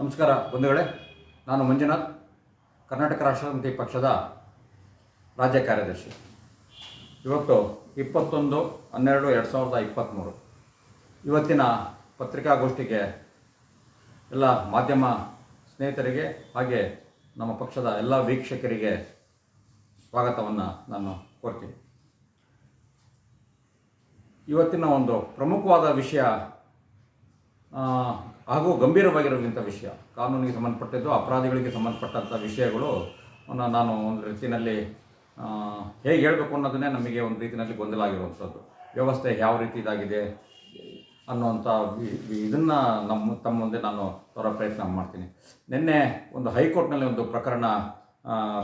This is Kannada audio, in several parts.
ನಮಸ್ಕಾರ ಬಂಧುಗಳೇ, ನಾನು ಮಂಜುನಾಥ್, ಕರ್ನಾಟಕ ರಾಷ್ಟ್ರ ಸಮಿತಿ ಪಕ್ಷದ ರಾಜ್ಯ ಕಾರ್ಯದರ್ಶಿ. ಇವತ್ತು ಇಪ್ಪತ್ತೊಂದು, ಹನ್ನೆರಡು, ಎರಡು ಸಾವಿರದ ಇಪ್ಪತ್ತ್ಮೂರು ಇವತ್ತಿನ ಪತ್ರಿಕಾಗೋಷ್ಠಿಗೆ ಎಲ್ಲ ಮಾಧ್ಯಮ ಸ್ನೇಹಿತರಿಗೆ ಹಾಗೆ ನಮ್ಮ ಪಕ್ಷದ ಎಲ್ಲ ವೀಕ್ಷಕರಿಗೆ ಸ್ವಾಗತವನ್ನು ನಾನು ಕೋರ್ತೀನಿ. ಇವತ್ತಿನ ಒಂದು ಪ್ರಮುಖವಾದ ವಿಷಯ ಹಾಗೂ ಗಂಭೀರವಾಗಿರುವಂಥ ವಿಷಯ. ಕಾನೂನಿಗೆ ಸಂಬಂಧಪಟ್ಟಿದ್ದು, ಅಪರಾಧಿಗಳಿಗೆ ಸಂಬಂಧಪಟ್ಟಂಥ ವಿಷಯಗಳು ನಾನು ಒಂದು ರೀತಿಯಲ್ಲಿ ಹೇಗೆ ಹೇಳಬೇಕು ಅನ್ನೋದನ್ನೇ ನಮಗೆ ಒಂದು ರೀತಿಯಲ್ಲಿ ಗೊಂದಲ ಆಗಿರುವಂಥದ್ದು ವ್ಯವಸ್ಥೆ ಯಾವ ರೀತಿ ಇದಾಗಿದೆ ಅನ್ನುವಂಥ ಇದನ್ನು ನಮ್ಮ, ತಮ್ಮ ಮುಂದೆ ನಾನು ತರೋ ಪ್ರಯತ್ನ ಮಾಡ್ತೀನಿ. ನಿನ್ನೆ ಒಂದು ಹೈಕೋರ್ಟ್ನಲ್ಲಿ ಒಂದು ಪ್ರಕರಣ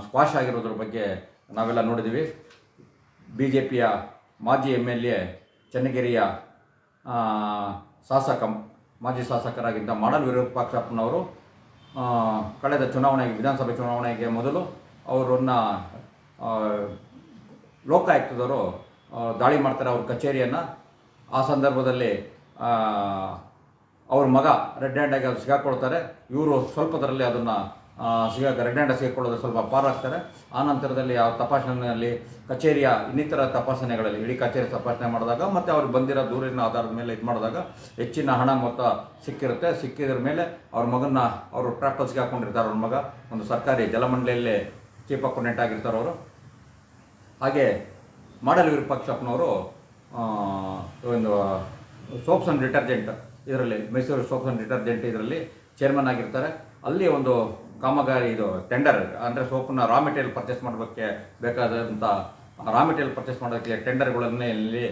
ಸ್ಕ್ವಾಶ್ ಆಗಿರೋದ್ರ ಬಗ್ಗೆ ನಾವೆಲ್ಲ ನೋಡಿದ್ದೀವಿ ಬಿ ಜೆ ಪಿಯ ಮಾಜಿ ಎಂ ಎಲ್ ಎ, ಚನ್ನಗಿರಿಯ ಶಾಸಕ ಮಾಜಿ ಶಾಸಕರಾಗಿದ್ದ ಮಾಡಲ್ ವಿರೂಪಾಕ್ಷಪ್ಪನವರು ಕಳೆದ ಚುನಾವಣೆಗೆ, ವಿಧಾನಸಭೆ ಚುನಾವಣೆಗೆ ಮೊದಲು ಅವರನ್ನು ಲೋಕಾಯುಕ್ತದವರು ದಾಳಿ ಮಾಡ್ತಾರೆ ಅವ್ರ ಕಚೇರಿಯನ್ನು. ಆ ಸಂದರ್ಭದಲ್ಲಿ ಅವ್ರ ಮಗ ರೆಡ್ ಹ್ಯಾಂಡಾಗಿ ಅದು ಸಿಗಾಕೊಳ್ತಾರೆ. ಇವರು ಸ್ವಲ್ಪದರಲ್ಲಿ ಅದನ್ನು ಸಿಗ ಸಿಗಿಕೊಳ್ಳೋದು ಸಿಗಾಕೊಳ್ಳೋದು ಸ್ವಲ್ಪ ಪಾರಾಗ್ತಾರೆ ಆ ನಂತರದಲ್ಲಿ ಆ ತಪಾಸಣೆಯಲ್ಲಿ ಕಚೇರಿಯ ಇನ್ನಿತರ ತಪಾಸಣೆಗಳಲ್ಲಿ, ಇಡೀ ಕಚೇರಿ ತಪಾಸಣೆ ಮಾಡಿದಾಗ ಮತ್ತು ಅವ್ರಿಗೆ ಬಂದಿರೋ ದೂರಿನ ಆಧಾರದ ಮೇಲೆ ಇದು ಮಾಡಿದಾಗ ಹೆಚ್ಚಿನ ಹಣ ಮೊತ್ತ ಸಿಕ್ಕಿರುತ್ತೆ. ಸಿಕ್ಕಿದ್ರ ಮೇಲೆ ಅವ್ರ ಮಗನ್ನ ಅವರು ಟ್ರಾಪಲ್ಸ್ಗೆ ಹಾಕ್ಕೊಂಡಿರ್ತಾರೆ ಅವ್ರ ಮಗ. ಒಂದು ಸರ್ಕಾರಿ ಜಲಮಂಡಳಿಯಲ್ಲೇ ಚೀಫ್ ಅಕೌಂಟೆಂಟ್ ಆಗಿರ್ತಾರೆ ಅವರು. ಹಾಗೆ ಮಾಡಲ್ ವಿರೂಪಾಕ್ಷಪ್ಪನವರು ಒಂದು ಸೋಪ್ಸ್ ಆ್ಯಂಡ್ ಡಿಟರ್ಜೆಂಟ್ ಇದರಲ್ಲಿ, ಮೈಸೂರು ಸೋಪ್ಸ್ ಆ್ಯಂಡ್ ಡಿಟರ್ಜೆಂಟ್ ಇದರಲ್ಲಿ ಚೇರ್ಮನ್ ಆಗಿರ್ತಾರೆ. ಅಲ್ಲಿ ಒಂದು ಕಾಮಗಾರಿ ಇದು ಟೆಂಡರ್ ಅಂದರೆ ಸೋಪನ್ನ ರಾ ಮೆಟೀರಿಯಲ್ ಪರ್ಚೇಸ್ ಮಾಡೋದಕ್ಕೆ ಬೇಕಾದಂಥ ರಾ ಮೆಟೀರಿಯಲ್ ಪರ್ಚೇಸ್ ಮಾಡೋದಕ್ಕೆ ಟೆಂಡರ್ಗಳನ್ನೇ ಇಲ್ಲಿ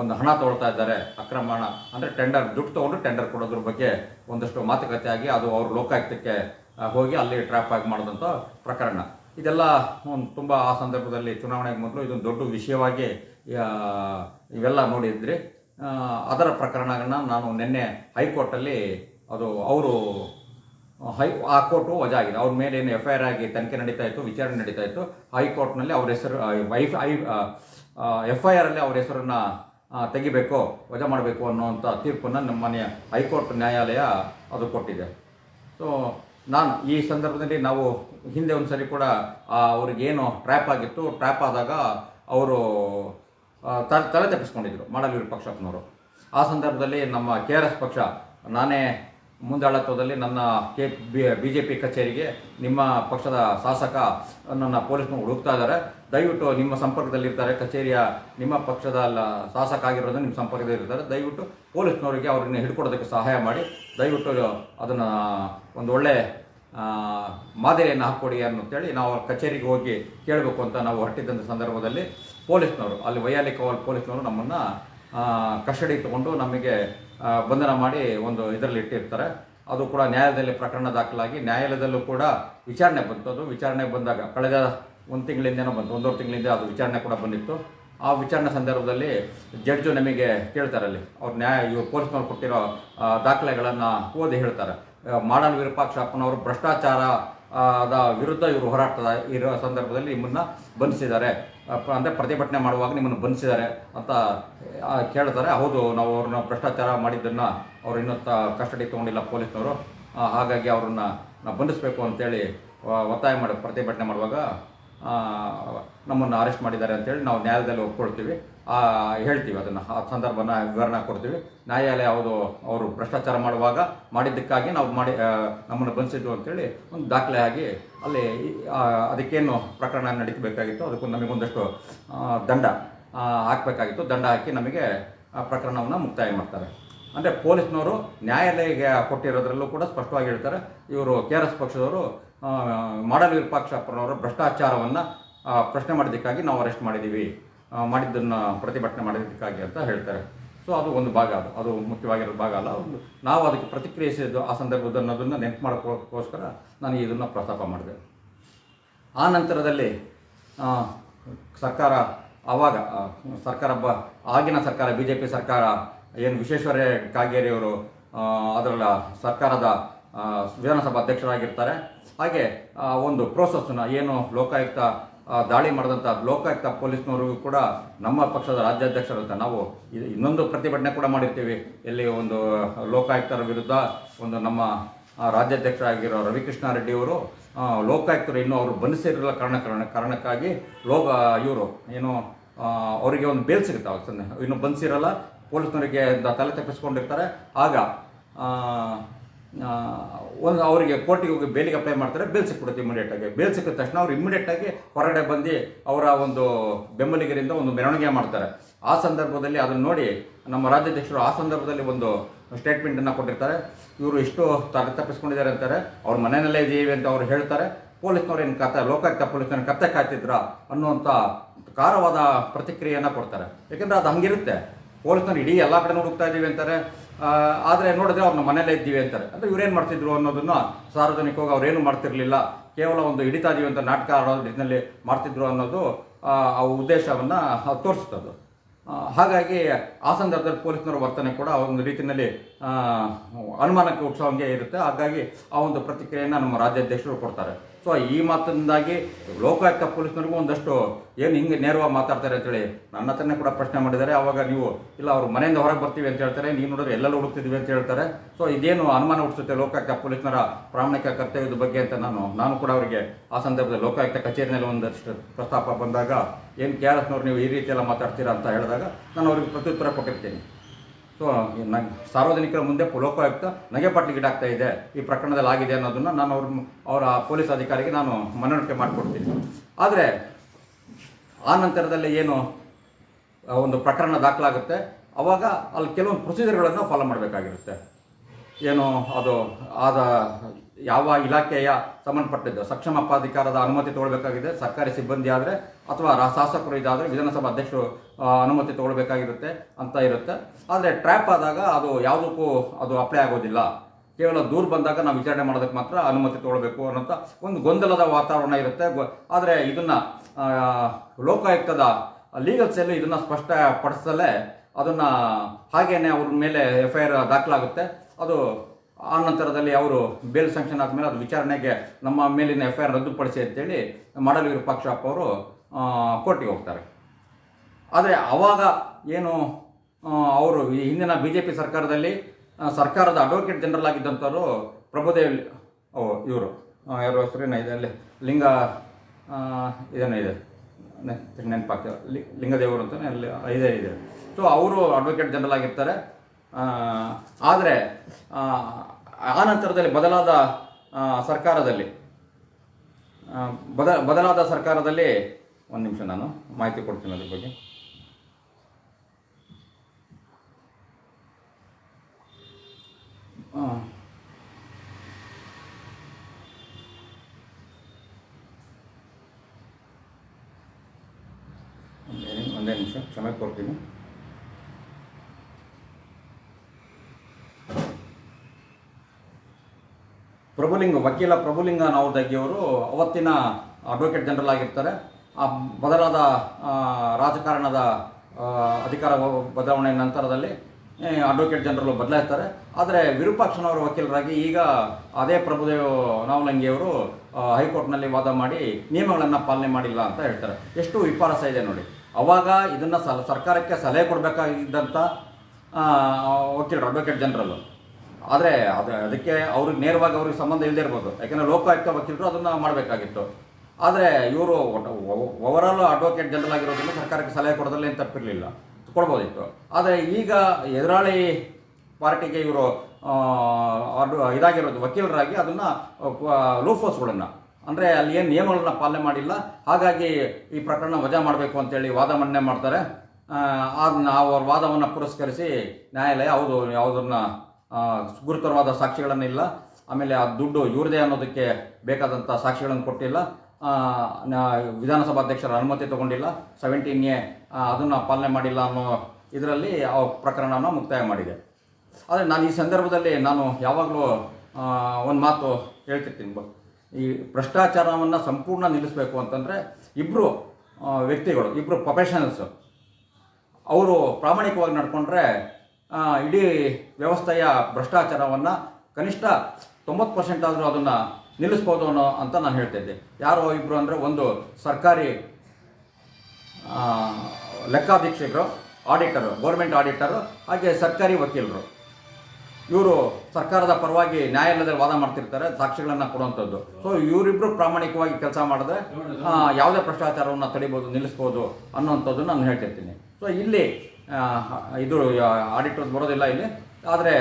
ಒಂದು ಹಣ ತೊಗೊಳ್ತಾ ಇದ್ದಾರೆ ಅಕ್ರಮ ಹಣ ಅಂದರೆ ಟೆಂಡರ್ ದುಡ್ಡು ತೊಗೊಂಡು ಟೆಂಡರ್ ಕೊಡೋದ್ರ ಬಗ್ಗೆ ಒಂದಷ್ಟು ಮಾತುಕತೆ ಆಗಿ ಅದು ಅವ್ರ ಲೋಕಾಯುಕ್ತಕ್ಕೆ ಹೋಗಿ ಅಲ್ಲಿ ಟ್ರ್ಯಾಪ್ ಆಗಿ ಮಾಡಿದಂಥ ಪ್ರಕರಣ. ಇದೆಲ್ಲ ಒಂದು ತುಂಬ ಆ ಸಂದರ್ಭದಲ್ಲಿ ಚುನಾವಣೆಗೆ ಮೊದಲು ಇದೊಂದು ದೊಡ್ಡ ವಿಷಯವಾಗಿ ಇವೆಲ್ಲ ನೋಡಿದ್ರಿ. ಅದರ ಪ್ರಕರಣಗಳನ್ನ ನಾನು ನಿನ್ನೆ ಹೈಕೋರ್ಟಲ್ಲಿ ಅದು ಅವರು ಹೈ ಆ ಕೋರ್ಟು ವಜಾ ಆಗಿದೆ ಅವ್ರ ಮೇಲೆ ಏನು ಎಫ್ ಐ ಆರ್ ಆಗಿ ತನಿಖೆ ನಡೀತಾ ಇತ್ತು ವಿಚಾರಣೆ ನಡೀತಾ ಇತ್ತು. ಹೈಕೋರ್ಟ್ನಲ್ಲಿ ಅವ್ರ ಹೆಸರು ವೈಫ್ ಐ ಎಫ್ ಐ ಆರಲ್ಲಿ ಅವ್ರ ಹೆಸರನ್ನು ತೆಗಿಬೇಕು ವಜಾ ಮಾಡಬೇಕು ಅನ್ನುವಂಥ ತೀರ್ಪನ್ನು ನಮ್ಮ ಮನೆಯ ಹೈಕೋರ್ಟ್ ನ್ಯಾಯಾಲಯ ಅದು ಕೊಟ್ಟಿದೆ. ಸೊ ನಾನು ಈ ಸಂದರ್ಭದಲ್ಲಿ ನಾವು ಹಿಂದೆ ಒಂದು ಸರಿ ಕೂಡ ಅವ್ರಿಗೇನು ಟ್ರ್ಯಾಪ್ ಆಗಿತ್ತು ಟ್ರ್ಯಾಪ್ ಆದಾಗ ಅವರು ಆ, ತ- ತಲೆ ತಪ್ಪಿಸ್ಕೊಂಡಿದ್ರು ಮಾಡಲ್ ವಿರೂಪಾಕ್ಷಪ್ಪನವರು ಆ ಸಂದರ್ಭದಲ್ಲಿ ನಮ್ಮ ಕೆ ಆರ್ ಎಸ್ ಪಕ್ಷ ನಾನೇ ಮುಂದಾಳತ್ವದಲ್ಲಿ ನನ್ನ ಕೆ ಬಿ ಜೆ ಪಿ ಕಚೇರಿಗೆ ನಿಮ್ಮ ಪಕ್ಷದ ಶಾಸಕ ನನ್ನ ಪೊಲೀಸ್ನ ಹುಡುಕ್ತಾ ಇದ್ದಾರೆ. ದಯವಿಟ್ಟು ನಿಮ್ಮ ಸಂಪರ್ಕದಲ್ಲಿರ್ತಾರೆ. ಕಚೇರಿಯ ನಿಮ್ಮ ಪಕ್ಷದ ಶಾಸಕ ಆಗಿರೋದು ನಿಮ್ಮ ಸಂಪರ್ಕದಲ್ಲಿರ್ತಾರೆ. ದಯವಿಟ್ಟು ಪೊಲೀಸ್ನವರಿಗೆ ಅವ್ರನ್ನ ಹಿಡ್ಕೊಡೋದಕ್ಕೆ ಸಹಾಯ ಮಾಡಿ. ದಯವಿಟ್ಟು ಅದನ್ನು ಒಂದು ಒಳ್ಳೆ ಮಾದರಿಯನ್ನು ಹಾಕ್ಕೊಡಿ ಅಂತೇಳಿ ನಾವು ಕಚೇರಿಗೆ ಹೋಗಿ ಕೇಳಬೇಕು ಅಂತ ನಾವು ಹೊರಟಿದ್ದಂಥ ಸಂದರ್ಭದಲ್ಲಿ ಪೊಲೀಸ್ನವರು, ಅಲ್ಲಿ ವೈಯಾಲಿ ಕವಲ್ ಪೊಲೀಸ್ನವರು ನಮ್ಮನ್ನು ಕಸ್ಟಡಿ ತಗೊಂಡು ನಮಗೆ ಬಂಧನ ಮಾಡಿ ಒಂದು ಇದರಲ್ಲಿ ಇಟ್ಟಿರ್ತಾರೆ. ಅದು ಕೂಡ ನ್ಯಾಯಾಲಯದಲ್ಲಿ ಪ್ರಕರಣ ದಾಖಲಾಗಿ ನ್ಯಾಯಾಲಯದಲ್ಲೂ ಕೂಡ ವಿಚಾರಣೆ ಬಂತು ಅದು ವಿಚಾರಣೆ ಬಂದಾಗ ಕಳೆದ ಒಂದು ತಿಂಗಳಿಂದೇನೋ ಬಂತು ಒಂದೂವರೆ ತಿಂಗಳಿಂದ ಅದು ವಿಚಾರಣೆ ಕೂಡ ಬಂದಿತ್ತು. ಆ ವಿಚಾರಣೆ ಸಂದರ್ಭದಲ್ಲಿ ಜಡ್ಜು ನಮಗೆ ಕೇಳ್ತಾರೆ ಅಲ್ಲಿ. ಅವ್ರು ನ್ಯಾಯ ಇವ್ರು ಪೊಲೀಸ್ನವ್ರು ಕೊಟ್ಟಿರೋ ದಾಖಲೆಗಳನ್ನು ಓದಿ ಹೇಳ್ತಾರೆ. ಮಾಡನ್ ವಿರೂಪಾಕ್ಷಪ್ಪನವರು ಭ್ರಷ್ಟಾಚಾರ ಆ, ದ ವಿರುದ್ಧ ಇವರು ಹೋರಾಟದ ಇರೋ ಸಂದರ್ಭದಲ್ಲಿ ನಿಮ್ಮನ್ನು ಬಂಧಿಸಿದ್ದಾರೆ. ಅಂದರೆ ಪ್ರತಿಭಟನೆ ಮಾಡುವಾಗ ನಿಮ್ಮನ್ನು ಬಂಧಿಸಿದ್ದಾರೆ ಅಂತ ಕೇಳ್ತಾರೆ. ಹೌದು, ನಾವು ಅವ್ರನ್ನ ಭ್ರಷ್ಟಾಚಾರ ಮಾಡಿದ್ದನ್ನು ಅವರು ಇನ್ನೂ ತ ಕಸ್ಟಡಿ ತೊಗೊಂಡಿಲ್ಲ ಪೊಲೀಸ್ನವರು. ಹಾಗಾಗಿ ಅವ್ರನ್ನ ನಾವು ಬಂಧಿಸಬೇಕು ಅಂತೇಳಿ ಒತ್ತಾಯ ಮಾಡಿ, ಪ್ರತಿಭಟನೆ ಮಾಡುವಾಗ ನಮ್ಮನ್ನು ಅರೆಸ್ಟ್ ಮಾಡಿದ್ದಾರೆ ಅಂತೇಳಿ ನಾವು ನ್ಯಾಯಾಲಯದಲ್ಲಿ ಒಪ್ಕೊಳ್ತೀವಿ. ಹೇಳ್ತೀವಿ ಅದನ್ನು, ಆ ಸಂದರ್ಭನ ವಿವರಣೆ ಕೊಡ್ತೀವಿ. ನ್ಯಾಯಾಲಯ ಅವರು ಅವರು ಭ್ರಷ್ಟಾಚಾರ ಮಾಡುವಾಗ ಮಾಡಿದ್ದಕ್ಕಾಗಿ ನಾವು ಮಾಡಿ ನಮ್ಮನ್ನು ಬಂಧಿಸಿದ್ದು ಅಂತೇಳಿ ಒಂದು ದಾಖಲೆ ಆಗಿ ಅಲ್ಲಿ ಅದಕ್ಕೇನು ಪ್ರಕರಣ ನಡೀಬೇಕಾಗಿತ್ತು, ಅದಕ್ಕೂ ನಮಗೊಂದಷ್ಟು ದಂಡ ಹಾಕಬೇಕಾಗಿತ್ತು. ದಂಡ ಹಾಕಿ ನಮಗೆ ಆ ಪ್ರಕರಣವನ್ನು ಮುಕ್ತಾಯ ಮಾಡ್ತಾರೆ. ಅಂದರೆ ಪೊಲೀಸ್ನವರು ನ್ಯಾಯಾಲಯಕ್ಕೆ ಕೊಟ್ಟಿರೋದ್ರಲ್ಲೂ ಕೂಡ ಸ್ಪಷ್ಟವಾಗಿ ಹೇಳ್ತಾರೆ, ಇವರು ಕೆ ಆರ್ ಎಸ್ ಪಕ್ಷದವರು ಮಾಡಲ್ ವಿರೂಪಾಕ್ಷಪ್ಪನವರು ಭ್ರಷ್ಟಾಚಾರವನ್ನು ಪ್ರಶ್ನೆ ಮಾಡಿದ್ದಕ್ಕಾಗಿ ನಾವು ಅರೆಸ್ಟ್ ಮಾಡಿದ್ದೀವಿ. ಮಾಡಿದ್ದನ್ನು ಪ್ರತಿಭಟನೆ ಮಾಡಿದ್ದಕ್ಕಾಗಿ ಅಂತ ಹೇಳ್ತಾರೆ. ಸೊ ಅದು ಒಂದು ಭಾಗ ಅದು. ಅದು ಮುಖ್ಯವಾಗಿರೋ ಭಾಗ ಅಲ್ಲ ಒಂದು ನಾವು ಅದಕ್ಕೆ ಪ್ರತಿಕ್ರಿಯಿಸಿದ್ದು ಆ ಸಂದರ್ಭದಲ್ಲಿ ಅನ್ನೋದನ್ನು ನೆನಪು ಮಾಡೋಕ್ಕೋಸ್ಕರ ನಾನು ಇದನ್ನು ಪ್ರಸ್ತಾಪ ಮಾಡಿದೆ. ಆ ನಂತರದಲ್ಲಿ ಸರ್ಕಾರ ಆವಾಗ ಸರ್ಕಾರ ಬ, ಆಗಿನ ಸರ್ಕಾರ ಬಿ ಜೆ ಪಿ ಸರ್ಕಾರ ಏನು ವಿಶ್ವೇಶ್ವರ ಕಾಗೇರಿಯವರು ಅದರ ಸರ್ಕಾರದ ವಿಧಾನಸಭಾ ಅಧ್ಯಕ್ಷರಾಗಿರ್ತಾರೆ. ಹಾಗೆ ಒಂದು ಪ್ರೋಸೆಸ್ನ ಏನು ಲೋಕಾಯುಕ್ತ ದಾಳಿ ಮಾಡಿದಂಥ ಲೋಕಾಯುಕ್ತ ಪೊಲೀಸ್ನವರಿಗೂ ಕೂಡ ನಮ್ಮ ಪಕ್ಷದ ರಾಜ್ಯಾಧ್ಯಕ್ಷರಂತ ನಾವು ಇನ್ನೊಂದು ಪ್ರತಿಭಟನೆ ಕೂಡ ಮಾಡಿರ್ತೀವಿ ಎಲ್ಲಿ ಒಂದು ಲೋಕಾಯುಕ್ತರ ವಿರುದ್ಧ ಒಂದು ನಮ್ಮ ರಾಜ್ಯಾಧ್ಯಕ್ಷ ರಾಜ್ಯಾಧ್ಯಕ್ಷರಾಗಿರೋ ರವಿಕೃಷ್ಣ ರೆಡ್ಡಿ ಅವರು ಆ, ಲೋಕಾಯುಕ್ತರು ಇನ್ನೂ ಅವರು ಬಂಧಿಸಿರಲ್ಲ ಕಾರಣ ಕಾರಣ ಕಾರಣಕ್ಕಾಗಿ ಲೋಕ ಇವರು ಏನು ಅವರಿಗೆ ಒಂದು ಬೇಲ್ ಸಿಗುತ್ತೆ ಅವಾಗ. ಇನ್ನು ಬಂಧಿಸಿರಲ್ಲ ಪೊಲೀಸ್ನವರಿಗೆ ತಲೆ ತಪ್ಪಿಸ್ಕೊಂಡಿರ್ತಾರೆ ಆಗ ಒಂದು ಅವರಿಗೆ ಕೋರ್ಟಿಗೆ ಹೋಗಿ ಬೇಲಿಗೆ ಅಪ್ಲೈ ಮಾಡ್ತಾರೆ ಬೇಲ್ ಸಿಕ್ಬಿಡುತ್ತೆ ಇಮಿಡಿಯೇಟ್ ಆಗಿ. ಬೇಲ್ ಸಿಕ್ಕಿದ ತಕ್ಷಣ ಅವ್ರು ಇಮಿಡಿಯೇಟ್ ಆಗಿ ಹೊರಗಡೆ ಬಂದು ಅವರ ಒಂದು ಬೆಂಬಲಿಗರಿಂದ ಒಂದು ಮೆರವಣಿಗೆ ಮಾಡ್ತಾರೆ. ಆ ಸಂದರ್ಭದಲ್ಲಿ ಅದನ್ನು ನೋಡಿ ನಮ್ಮ ರಾಜ್ಯಾಧ್ಯಕ್ಷರು ಆ ಸಂದರ್ಭದಲ್ಲಿ ಒಂದು ಸ್ಟೇಟ್ಮೆಂಟನ್ನು ಕೊಟ್ಟಿರ್ತಾರೆ. ಇವರು ಇಷ್ಟು ತಲೆ ತಪ್ಪಿಸ್ಕೊಂಡಿದ್ದಾರೆ ಅಂತಾರೆ. ಅವ್ರ ಮನೆಯಲ್ಲೇ ಇದೀವಿ ಅಂತ ಅವ್ರು ಹೇಳ್ತಾರೆ. ಪೊಲೀಸ್ನವ್ರು ಏನು ಕತೆ, ಲೋಕಾಯುಕ್ತ ಪೊಲೀಸ್ನವ್ರು ಕತ್ತೆ ಕಾಯ್ತಿದ್ರ ಅನ್ನುವಂಥ ಖಾರವಾದ ಪ್ರತಿಕ್ರಿಯೆಯನ್ನು ಕೊಡ್ತಾರೆ. ಯಾಕೆಂದರೆ ಅದು ಹಂಗಿರುತ್ತೆ. ಪೊಲೀಸ್ನವ್ರು ಇಡೀ ಎಲ್ಲ ಕಡೆ ಹುಡುಕ್ತಾ ಇದ್ದೀವಿ ಅಂತಾರೆ. ಆದರೆ ನೋಡಿದ್ರೆ ಅವ್ರನ್ನ ಮನೇಲೇ ಇದ್ದೀವಿ ಅಂತಾರೆ. ಅಂದರೆ ಇವ್ರೇನು ಮಾಡ್ತಿದ್ರು ಅನ್ನೋದನ್ನು ಸಾರ್ವಜನಿಕವಾಗಿ ಅವ್ರೇನು ಮಾಡ್ತಿರ್ಲಿಲ್ಲ. ಕೇವಲ ಒಂದು ಹಿಡಿತಾ ಇದೀವಿ ಅಂತ ನಾಟಕ ಆಡೋ ರೀತಿಯಲ್ಲಿ ಮಾಡ್ತಿದ್ರು ಅನ್ನೋದು, ಆ ಉದ್ದೇಶವನ್ನು ತೋರಿಸ್ತದ್ದು ಹಾಗಾಗಿ ಆ ಸಂದರ್ಭದಲ್ಲಿ ಪೊಲೀಸ್ನವರ ವರ್ತನೆ ಕೂಡ ಒಂದು ರೀತಿಯಲ್ಲಿ ಅನುಮಾನಕ್ಕೆ ಹುಟ್ಟಿಸೋಂಗೆ ಇರುತ್ತೆ. ಹಾಗಾಗಿ ಆ ಒಂದು ಪ್ರತಿಕ್ರಿಯೆಯನ್ನು ನಮ್ಮ ರಾಜ್ಯಾಧ್ಯಕ್ಷರು ಕೊಡ್ತಾರೆ. ಸೊ ಈ ಮಾತಿನಿಂದಾಗಿ ಲೋಕಾಯುಕ್ತ ಪೊಲೀಸ್ನವ್ರಿಗೂ ಒಂದಷ್ಟು ಏನು ಹಿಂಗೆ ನೇರವಾಗಿ ಮಾತಾಡ್ತಾರೆ ಅಂತೇಳಿ ನನ್ನ ಹತ್ರನೇ ಕೂಡ ಪ್ರಶ್ನೆ ಮಾಡಿದ್ದಾರೆ. ಅವಾಗ ನೀವು, ಇಲ್ಲ, ಅವ್ರು ಮನೆಯಿಂದ ಹೊರಗೆ ಬರ್ತೀವಿ ಅಂತ ಹೇಳ್ತಾರೆ. ನೀವು ನೋಡಿದ್ರೆ ಎಲ್ಲೆಲ್ಲ ಹುಡುಕ್ತಿದ್ವಿ ಅಂತ ಹೇಳ್ತಾರೆ. ಸೊ ಇದೇನು ಅನುಮಾನ ಹುಟ್ಟಿಸುತ್ತೆ ಲೋಕಾಯುಕ್ತ ಪೊಲೀಸ್ನರ ಪ್ರಾಮಾಣಿಕ ಕರ್ತವ್ಯದ ಬಗ್ಗೆ ಅಂತ ನಾನು ನಾನು ಕೂಡ ಅವರಿಗೆ ಆ ಸಂದರ್ಭದಲ್ಲಿ ಲೋಕಾಯುಕ್ತ ಕಚೇರಿನಲ್ಲಿ ಒಂದಷ್ಟು ಪ್ರಸ್ತಾಪ ಬಂದಾಗ, ಏನು ಕೆ ಆರ್ ಎಸ್ನವ್ರು ನೀವು ಈ ರೀತಿಯೆಲ್ಲ ಮಾತಾಡ್ತೀರಾ ಅಂತ ಹೇಳಿದಾಗ ನಾನು ಅವ್ರಿಗೆ ಪ್ರತ್ಯುತ್ತರ ಕೊಟ್ಟಿರ್ತೀನಿ. ಸೊ ಸಾರ್ವಜನಿಕರ ಮುಂದೆ ಲೋಕಾಯುಕ್ತ ನಗೆಪಾಟ್ಲಿಗೀಡಾಗ್ತಾ ಇದೆ, ಈ ಪ್ರಕರಣದಲ್ಲಿ ಆಗಿದೆ ಅನ್ನೋದನ್ನು ನಾನು ಅವ್ರ ಅವರ ಪೊಲೀಸ್ ಅಧಿಕಾರಿಗೆ ನಾನು ಮನವರಿಕೆ ಮಾಡಿಕೊಡ್ತೀನಿ. ಆದರೆ, ಆ ನಂತರದಲ್ಲಿ ಏನು ಒಂದು ಪ್ರಕರಣ ದಾಖಲಾಗುತ್ತೆ. ಅವಾಗ ಅಲ್ಲಿ ಕೆಲವೊಂದು ಪ್ರೊಸೀಜರ್ಗಳನ್ನು ಫಾಲೋ ಮಾಡಬೇಕಾಗಿರುತ್ತೆ. ಏನು, ಅದು ಆದ ಯಾವ ಇಲಾಖೆಯ ಸಂಬಂಧಪಟ್ಟಿದ್ದು, ಸಕ್ಷಮ ಪ್ರಾಧಿಕಾರದ ಅನುಮತಿ ತಗೊಳ್ಬೇಕಾಗಿದೆ, ಸರ್ಕಾರಿ ಸಿಬ್ಬಂದಿ ಆದರೆ ಅಥವಾ ಶಾಸಕರು ಇದಾದರೆ ವಿಧಾನಸಭಾ ಅಧ್ಯಕ್ಷರು ಅನುಮತಿ ತಗೊಳ್ಬೇಕಾಗಿರುತ್ತೆ ಅಂತ ಇರುತ್ತೆ. ಆದರೆ ಟ್ರ್ಯಾಪ್ ಆದಾಗ ಅದು ಯಾವುದಕ್ಕೂ ಅದು ಅಪ್ಲೈ ಆಗೋದಿಲ್ಲ. ಕೇವಲ ದೂರ ಬಂದಾಗ ನಾವು ವಿಚಾರಣೆ ಮಾಡೋದಕ್ಕೆ ಮಾತ್ರ ಅನುಮತಿ ತಗೊಳ್ಬೇಕು ಅನ್ನೋಂಥ ಒಂದು ಗೊಂದಲದ ವಾತಾವರಣ ಇರುತ್ತೆ. ಆದರೆ ಇದನ್ನು ಲೋಕಾಯುಕ್ತದ ಲೀಗಲ್ ಸೆಲ್ ಇದನ್ನ ಸ್ಪಷ್ಟಪಡಿಸಲೇ ಅದನ್ನು ಹಾಗೇನೆ ಅವ್ರ ಮೇಲೆ ಎಫ್ ಐ ಆರ್ ದಾಖಲಾಗುತ್ತೆ. ಅದು ಆ ನಂತರದಲ್ಲಿ ಅವರು ಬೇಲ್ ಸ್ಯಾಂಕ್ಷನ್ ಆದಮೇಲೆ ಅದು ವಿಚಾರಣೆಗೆ ನಮ್ಮ ಮೇಲಿನ ಎಫ್ ಐ ಆರ್ ರದ್ದುಪಡಿಸಿ ಅಂತೇಳಿ ಮಾಡಲು ವಿರೂಪಾಕ್ಷಪ್ಪ ಅವರು ಕೋರ್ಟಿಗೆ ಹೋಗ್ತಾರೆ. ಆದರೆ ಆವಾಗ ಏನು ಅವರು ಹಿಂದಿನ ಬಿ ಜೆ ಪಿ ಸರ್ಕಾರದಲ್ಲಿ ಸರ್ಕಾರದ ಅಡ್ವೊಕೇಟ್ ಜನರಲ್ ಆಗಿದ್ದಂಥವರು ಪ್ರಭುದೇವ್, ಓ, ಇವರು. ಯಾರ ಹೆಸರೇನ ಇದೆ ಅಲ್ಲಿ? ಲಿಂಗ ಇದನ್ನು ಇದೇನೋ ಇದೆ. ಲಿ, ಲಿಂಗದೇವರು ಅಂತಲೇ ಅಲ್ಲಿ ಇದೇ, ಇದೆ. ಸೊ ಅವರು ಅಡ್ವೊಕೇಟ್ ಜನರಲ್ ಆಗಿರ್ತಾರೆ. ಆದರೆ, ಆ ನಂತರದಲ್ಲಿ ಬದಲಾದ ಸರ್ಕಾರದಲ್ಲಿ ಬದ, ಬದಲಾದ ಸರ್ಕಾರದಲ್ಲಿ ಒಂದು ನಿಮಿಷ ನಾನು ಮಾಹಿತಿ ಕೊಡ್ತೀನಿ ಅದ್ರ ಬಗ್ಗೆ. ಒಂದೇ ನಿಮಿಷ ಕ್ಷಮೆ ಕೊಡ್ತೀನಿ. ಪ್ರಭುಲಿಂಗ, ವಕೀಲ ಪ್ರಭುಲಿಂಗ ನಾವದಗಿಯವರು ಅವತ್ತಿನ ಅಡ್ವೊಕೇಟ್ ಜನರಲ್ ಆಗಿರ್ತಾರೆ. ಆ ಬದಲಾದ ರಾಜಕಾರಣದ ಅಧಿಕಾರ ಬದಲಾವಣೆಯ ಬದಲಾವಣೆ ನಂತರದಲ್ಲಿ ಅಡ್ವೊಕೇಟ್ ಜನರಲ್ ಬದಲಾಯಿಸ್ತಾರೆ ಆದರೆ ವಿರೂಪಾಕ್ಷನವರ ವಕೀಲರಾಗಿ ಈಗ ಅದೇ ಪ್ರಭುದೇವ್ ನಾವಲಂಗಿಯವರು ಹೈಕೋರ್ಟ್ನಲ್ಲಿ ವಾದ ಮಾಡಿ ನಿಯಮಗಳನ್ನು ಪಾಲನೆ ಮಾಡಿಲ್ಲ ಅಂತ ಹೇಳ್ತಾರೆ. ಎಷ್ಟು ವಿಪಾರಸ ಇದೆ ನೋಡಿ. ಅವಾಗ ಇದನ್ನು ಸಲ ಸರ್ಕಾರಕ್ಕೆ ಸಲಹೆ ಕೊಡಬೇಕಾಗಿದ್ದಂಥ ವಕೀಲರು ಅಡ್ವೊಕೇಟ್ ಜನರಲ್ಲು. ಆದರೆ ಅದು, ಅದಕ್ಕೆ ಅವ್ರಿಗೆ ನೇರವಾಗಿ ಅವ್ರಿಗೆ ಸಂಬಂಧ ಇಲ್ಲದೇ ಇರ್ಬೋದು. ಯಾಕೆಂದರೆ ಲೋಕಾಯುಕ್ತ ವಕೀಲರು ಅದನ್ನು ಮಾಡಬೇಕಾಗಿತ್ತು. ಆದರೆ ಇವರು ಓವರಾಲ್ ಅಡ್ವೊಕೇಟ್ ಜನರಲ್ ಆಗಿರೋದ್ರಿಂದ ಸರ್ಕಾರಕ್ಕೆ ಸಲಹೆ ಕೊಡೋದ್ರಲ್ಲಿ ಏನು ತಪ್ಪಿರಲಿಲ್ಲ. ಕೊಡ್ಬೋದಿತ್ತು. ಆದರೆ ಈಗ ಎದುರಾಳಿ ಪಾರ್ಟಿಗೆ ಇವರು ಇದಾಗಿರೋದು ವಕೀಲರಾಗಿ ಅದನ್ನು ಲೂಫೋಸ್ಗಳನ್ನು ಅಂದರೆ ಅಲ್ಲಿ ಏನು ನಿಯಮಗಳನ್ನ ಪಾಲನೆ ಮಾಡಿಲ್ಲ. ಹಾಗಾಗಿ ಈ ಪ್ರಕರಣ ವಜಾ ಮಾಡಬೇಕು ಅಂತೇಳಿ ವಾದ ಮನ್ನೆ ಮಾಡ್ತಾರೆ. ಅದನ್ನ ಅವ್ರ ವಾದವನ್ನು ಪುರಸ್ಕರಿಸಿ ನ್ಯಾಯಾಲಯ ಹೌದು ಯಾವುದನ್ನ ಗುರುತರವಾದ ಸಾಕ್ಷಿಗಳನ್ನಿಲ್ಲ ಆಮೇಲೆ ಆ ದುಡ್ಡು ಇವ್ರದೇ ಅನ್ನೋದಕ್ಕೆ ಬೇಕಾದಂಥ ಸಾಕ್ಷಿಗಳನ್ನು ಕೊಟ್ಟಿಲ್ಲ. ಆ, ನ- ವಿಧಾನಸಭಾ ಅಧ್ಯಕ್ಷರ ಅನುಮತಿ ತಗೊಂಡಿಲ್ಲ. ಸೆವೆಂಟೀನ್ ಎ ಅದನ್ನು ಪಾಲನೆ ಮಾಡಿಲ್ಲ ಅನ್ನೋ ಇದರಲ್ಲಿ ಆ ಪ್ರಕರಣನ ಮುಕ್ತಾಯ ಮಾಡಿದೆ. ಆದರೆ ನಾನು ಈ ಸಂದರ್ಭದಲ್ಲಿ ನಾನು ಯಾವಾಗಲೂ ಒಂದು ಮಾತು ಹೇಳ್ತಿರ್ತೀನಿ ಈ ಭ್ರಷ್ಟಾಚಾರವನ್ನು ಸಂಪೂರ್ಣ ನಿಲ್ಲಿಸಬೇಕು ಅಂತಂದರೆ ಇಬ್ಬರು ವ್ಯಕ್ತಿಗಳು ಇಬ್ಬರು ಪ್ರೊಫೆಷನಲ್ಸು ಅವರು ಪ್ರಾಮಾಣಿಕವಾಗಿ ನಡ್ಕೊಂಡ್ರೆ ಇಡೀ ವ್ಯವಸ್ಥೆಯ ಭ್ರಷ್ಟಾಚಾರವನ್ನು ಕನಿಷ್ಠ ತೊಂಬತ್ತು ಪರ್ಸೆಂಟ್ ಆದರೂ ಅದನ್ನು ನಿಲ್ಲಿಸ್ಬೋದು ಅನ್ನೋ ಅಂತ ನಾನು ಹೇಳ್ತಿದ್ದೆ ಯಾರು ಇಬ್ಬರು ಅಂದರೆ ಒಂದು ಸರ್ಕಾರಿ ಲೆಕ್ಕಾಧೀಕ್ಷಕರು, ಆಡಿಟರು ಗೌರ್ಮೆಂಟ್ ಆಡಿಟರು, ಹಾಗೆ ಸರ್ಕಾರಿ ವಕೀಲರು. ಇವರು ಸರ್ಕಾರದ ಪರವಾಗಿ ನ್ಯಾಯಾಲಯದಲ್ಲಿ ವಾದ ಮಾಡ್ತಿರ್ತಾರೆ, ಸಾಕ್ಷಿಗಳನ್ನು ಕೊಡುವಂಥದ್ದು. ಸೊ ಇವರಿಬ್ಬರು ಪ್ರಾಮಾಣಿಕವಾಗಿ ಕೆಲಸ ಮಾಡಿದ್ರೆ ಯಾವುದೇ ಭ್ರಷ್ಟಾಚಾರವನ್ನು ತಡಿಬೋದು, ನಿಲ್ಲಿಸ್ಬೋದು ಅನ್ನುವಂಥದ್ದು ನಾನು ಹೇಳ್ತಿರ್ತೀನಿ. ಸೊ ಇಲ್ಲಿ ಇದು ಆಡಿಟರ್ ಬರೋದಿಲ್ಲ ಇಲ್ಲಿ. ಆದರೆ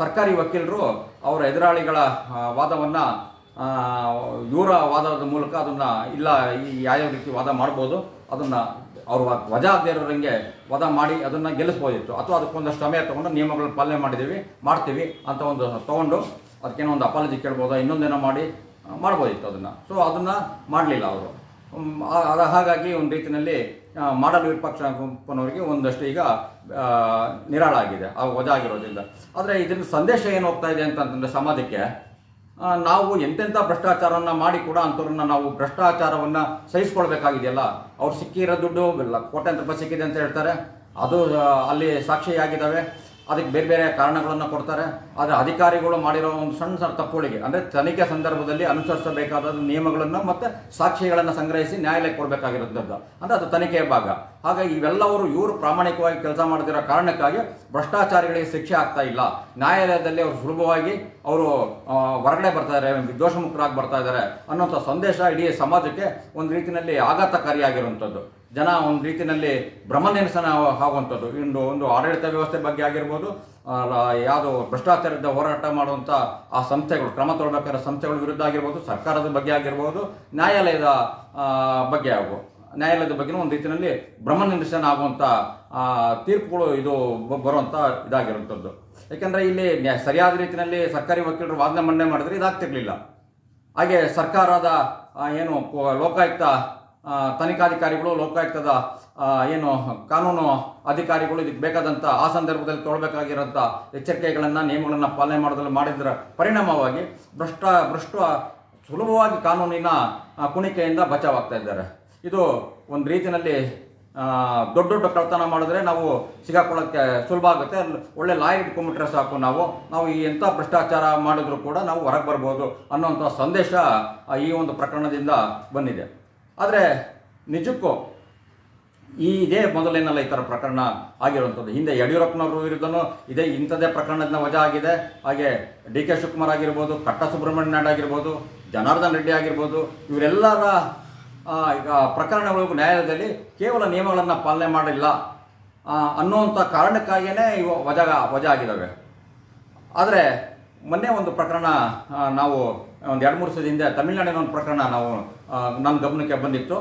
ಸರ್ಕಾರಿ ವಕೀಲರು ಅವರ ಎದುರಾಳಿಗಳ ವಾದವನ್ನು ಇವರ ವಾದದ ಮೂಲಕ ಅದನ್ನು ಇಲ್ಲ, ಈ ಯಾವ ರೀತಿ ವಾದ ಮಾಡ್ಬೋದು, ಅದನ್ನು ಅವರು ವಜಾ ಆಗದೇ ಇರೋರಂಗೆ ವಾದ ಮಾಡಿ ಅದನ್ನು ಗೆಲ್ಲಿಸ್ಬೋದಿತ್ತು. ಅಥವಾ ಅದಕ್ಕೊಂದಷ್ಟು ಸಮಯ ತೊಗೊಂಡು ನಿಯಮಗಳನ್ನ ಪಾಲನೆ ಮಾಡಿದ್ದೀವಿ, ಮಾಡ್ತೀವಿ ಅಂತ ಒಂದು ತೊಗೊಂಡು ಅದಕ್ಕೇನೋ ಒಂದು ಅಪಾಲಜಿ ಕೇಳ್ಬೋದಾ, ಇನ್ನೊಂದೇನೋ ಮಾಡಿ ಮಾಡ್ಬೋದಿತ್ತು ಅದನ್ನು. ಸೊ ಅದನ್ನು ಮಾಡಲಿಲ್ಲ ಅವರು. ಹಾಗಾಗಿ ಒಂದು ರೀತಿಯಲ್ಲಿ ಮಾಡಲು ವಿಪಕ್ಷ ಗುಂಪನವರಿಗೆ ಒಂದಷ್ಟು ಈಗ ನಿರಾಳ ಆಗಿದೆ ಆ ವಜಾ ಆಗಿರೋದ್ರಿಂದ ಆದರೆ ಇದರಿಂದ ಸಂದೇಶ ಏನು ಹೋಗ್ತಾ ಇದೆ ಅಂತಂದ್ರೆ ಸಮಾಜಕ್ಕೆ ನಾವು ಎಂತೆಂಥ ಭ್ರಷ್ಟಾಚಾರವನ್ನು ಮಾಡಿ ಕೂಡ ಅಂಥವ್ರನ್ನ ನಾವು ಭ್ರಷ್ಟಾಚಾರವನ್ನು ಸಹಿಸ್ಕೊಳ್ಬೇಕಾಗಿದೆಯಲ್ಲ? ಅವ್ರು ಸಿಕ್ಕಿರೋ ದುಡ್ಡು ಕೋಟ್ಯಾಂತರ ರೂಪಾಯಿ ಸಿಕ್ಕಿದೆ ಅಂತ ಹೇಳ್ತಾರೆ. ಅದು ಅಲ್ಲಿ ಸಾಕ್ಷಿಯಾಗಿದ್ದಾವೆ. ಅದಕ್ಕೆ ಬೇರೆ ಬೇರೆ ಕಾರಣಗಳನ್ನು ಕೊಡ್ತಾರೆ. ಆದರೆ ಅಧಿಕಾರಿಗಳು ಮಾಡಿರೋ ಒಂದು ಸಣ್ಣ ಸಣ್ಣ ತಪ್ಪುಗಳಿಗೆ, ಅಂದರೆ ತನಿಖೆ ಸಂದರ್ಭದಲ್ಲಿ ಅನುಸರಿಸಬೇಕಾದ ನಿಯಮಗಳನ್ನು ಮತ್ತು ಸಾಕ್ಷಿಗಳನ್ನು ಸಂಗ್ರಹಿಸಿ ನ್ಯಾಯಾಲಯಕ್ಕೆ ಕೊಡಬೇಕಾಗಿರೋದ್ರಿಂದ ಅಂದರೆ ಅದು ತನಿಖೆಯ ಭಾಗ. ಹಾಗಾಗಿ ಇವೆಲ್ಲವರು ಇವರು ಪ್ರಾಮಾಣಿಕವಾಗಿ ಕೆಲಸ ಮಾಡದಿರೋ ಕಾರಣಕ್ಕಾಗಿ ಭ್ರಷ್ಟಾಚಾರಿಗಳಿಗೆ ಶಿಕ್ಷೆ ಆಗ್ತಾ ಇಲ್ಲ. ನ್ಯಾಯಾಲಯದಲ್ಲಿ ಅವರು ಸುಲಭವಾಗಿ ಅವರು ಹೊರಗಡೆ ಬರ್ತಾ ಇದ್ದಾರೆ ದೋಷಮುಕ್ತರಾಗಿ ಬರ್ತಾ ಇದ್ದಾರೆ ಅನ್ನೋಂಥ ಸಂದೇಶ ಇಡೀ ಸಮಾಜಕ್ಕೆ ಒಂದು ರೀತಿಯಲ್ಲಿ ಆಘಾತಕಾರಿಯಾಗಿರುವಂಥದ್ದು. ಜನ ಒಂದು ರೀತಿಯಲ್ಲಿ ಭ್ರಮನಿರಸನ ಆಗುವಂಥದ್ದು ಇಂದು ಒಂದು ಆಡಳಿತ ವ್ಯವಸ್ಥೆ ಬಗ್ಗೆ ಆಗಿರ್ಬೋದು ಯಾವುದು ಭ್ರಷ್ಟಾಚಾರದ ಹೋರಾಟ ಮಾಡುವಂಥ ಆ ಸಂಸ್ಥೆಗಳು ಕ್ರಮ ತಗೊಳ್ಬೇಕಾದ ಸಂಸ್ಥೆಗಳ ವಿರುದ್ಧ ಆಗಿರ್ಬೋದು ಸರ್ಕಾರದ ಬಗ್ಗೆ ಆಗಿರ್ಬೋದು ನ್ಯಾಯಾಲಯದ ಬಗ್ಗೆ ಆಗು ನ್ಯಾಯಾಲಯದ ಬಗ್ಗೆನೂ ಒಂದು ರೀತಿಯಲ್ಲಿ ಭ್ರಮನಿರಸನ ಆಗುವಂಥ ಆ, ತೀರ್ಪುಗಳು ಇದು ಬರುವಂಥ ಇದಾಗಿರುವಂಥದ್ದು. ಯಾಕೆಂದರೆ ಇಲ್ಲಿ ಸರಿಯಾದ ರೀತಿಯಲ್ಲಿ ಸರ್ಕಾರಿ ವಕೀಲರು ವಾದನೆ ಮಂಡನೆ ಮಾಡಿದ್ರೆ ಇದಾಗ್ತಿರ್ಲಿಲ್ಲ. ಹಾಗೆ ಸರ್ಕಾರದ ಏನು ಲೋಕಾಯುಕ್ತ ತನಿಖಾಧಿಕಾರಿಗಳು, ಲೋಕಾಯುಕ್ತದ ಏನು ಕಾನೂನು ಅಧಿಕಾರಿಗಳು ಇದಕ್ಕೆ ಬೇಕಾದಂಥ ಆ ಸಂದರ್ಭದಲ್ಲಿ ತೊಗೊಳ್ಬೇಕಾಗಿರೋಂಥ ಎಚ್ಚರಿಕೆಗಳನ್ನು, ನಿಯಮಗಳನ್ನು ಪಾಲನೆ ಮಾಡೋದ್ರಲ್ಲಿ ಮಾಡಿದ್ರ ಪರಿಣಾಮವಾಗಿ ಭ್ರಷ್ಟ ಭ್ರಷ್ಟ, ಸುಲಭವಾಗಿ ಕಾನೂನಿನ ಕುಣಿಕೆಯಿಂದ ಬಚಾವಾಗ್ತಾ ಇದ್ದಾರೆ. ಇದು ಒಂದು ರೀತಿಯಲ್ಲಿ ದೊಡ್ಡ ದೊಡ್ಡ ಕಳ್ತನ ಮಾಡಿದ್ರೆ ನಾವು ಸಿಗಾಕೊಳ್ಳೋಕ್ಕೆ ಸುಲಭ ಆಗುತ್ತೆ. ಒಳ್ಳೆ ಲಾಯರ್ ಇಟ್ಕೊಂಡ್ಬಿಟ್ರೆ ಸಾಕು ನಾವು. ನಾವು ಈ ಎಂಥ ಭ್ರಷ್ಟಾಚಾರ ಮಾಡಿದ್ರು ಕೂಡ ನಾವು ಹೊರಗೆ ಬರ್ಬೋದು ಅನ್ನೋಂಥ ಸಂದೇಶ ಈ ಒಂದು ಪ್ರಕರಣದಿಂದ ಬಂದಿದೆ. ಆದರೆ ನಿಜಕ್ಕೂ ಈ ಇದೇ ಮೊದಲೇನಲ್ಲ ಈ ಥರ ಪ್ರಕರಣ ಆಗಿರುವಂಥದ್ದು. ಹಿಂದೆ ಯಡಿಯೂರಪ್ಪನವ್ರ ವಿರುದ್ಧನೂ ಇದೇ ಇಂಥದ್ದೇ ಪ್ರಕರಣದ ವಜಾ ಆಗಿದೆ. ಹಾಗೆ ಡಿ ಕೆ ಶಿವಕುಮಾರ್ ಆಗಿರ್ಬೋದು, ಕಟ್ಟ ಸುಬ್ರಹ್ಮಣ್ಯ ನಾಯ್ಡು ಆಗಿರ್ಬೋದು, ಜನಾರ್ದನ್ ರೆಡ್ಡಿ ಆಗಿರ್ಬೋದು, ಇವರೆಲ್ಲರ ಈಗ ಪ್ರಕರಣಗಳು ನ್ಯಾಯಾಲಯದಲ್ಲಿ ಕೇವಲ ನಿಯಮಗಳನ್ನು ಪಾಲನೆ ಮಾಡಿಲ್ಲ ಅನ್ನುವಂಥ ಕಾರಣಕ್ಕಾಗಿಯೇ ಇವು ವಜಾ ವಜಾ ಆಗಿದ್ದಾವೆ. ಆದರೆ ಮೊನ್ನೆ ಒಂದು ಪ್ರಕರಣ ನಾವು, ಒಂದು ಎರಡು ಮೂರು ಸದಿಂದ ತಮಿಳುನಾಡಿನ ಒಂದು ಪ್ರಕರಣ ನಾವು ನಮ್ಮ ಗಮನಕ್ಕೆ ಬಂದಿತ್ತು.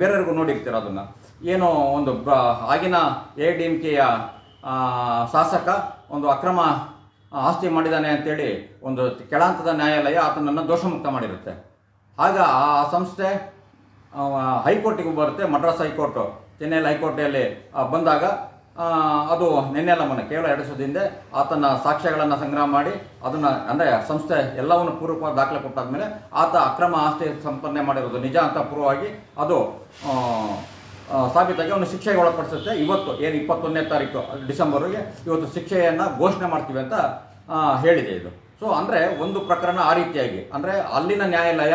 ಬೇರೆಯವ್ರಿಗೂ ನೋಡಿರ್ತೀರ ಅದನ್ನು. ಏನು ಒಂದು ಬ ಆಗಿನ ಎ ಡಿ ಎಂ ಕೆಯ ಶಾಸಕ ಒಂದು ಅಕ್ರಮ ಆಸ್ತಿ ಮಾಡಿದ್ದಾನೆ ಅಂತೇಳಿ ಒಂದು ಕೆಳಹಂತದ ನ್ಯಾಯಾಲಯ ಆತನನ್ನು ದೋಷಮುಕ್ತ ಮಾಡಿರುತ್ತೆ. ಆಗ ಆ ಸಂಸ್ಥೆ ಹೈಕೋರ್ಟಿಗೂ ಬರುತ್ತೆ ಮಡ್ರಾಸ್ ಹೈಕೋರ್ಟು. ಚೆನ್ನೈಲಿ ಹೈಕೋರ್ಟಲ್ಲಿ ಬಂದಾಗ ಅದು ನಿನ್ನೆಲ್ಲ ಮೊನ್ನೆ ಕೇವಲ ಎರಡು ಹಿಂದೆ ಆತನ ಸಾಕ್ಷ್ಯಗಳನ್ನು ಸಂಗ್ರಹ ಮಾಡಿ ಅದನ್ನು, ಅಂದರೆ ಸಂಸ್ಥೆ ಎಲ್ಲವನ್ನು ಪೂರ್ವಕವಾಗಿ ದಾಖಲೆ ಕೊಟ್ಟಾದ್ಮೇಲೆ ಆತ ಅಕ್ರಮ ಆಸ್ತಿ ಸಂಪಾದನೆ ಮಾಡಿರೋದು ನಿಜ ಅಂತ ಪೂರ್ವವಾಗಿ ಅದು ಸಾಬೀತಾಗಿ ಅವನು ಶಿಕ್ಷೆಗೆ ಒಳಪಡಿಸುತ್ತೆ. ಇವತ್ತು ಏನು ಇಪ್ಪತ್ತೊಂದನೇ ತಾರೀಕು ಡಿಸೆಂಬರ್ಗೆ ಇವತ್ತು ಶಿಕ್ಷೆಯನ್ನು ಘೋಷಣೆ ಮಾಡ್ತೀವಿ ಅಂತ ಹೇಳಿದೆ ಇದು. ಸೊ ಅಂದರೆ ಒಂದು ಪ್ರಕರಣ ಆ ರೀತಿಯಾಗಿ, ಅಂದರೆ ಅಲ್ಲಿನ ನ್ಯಾಯಾಲಯ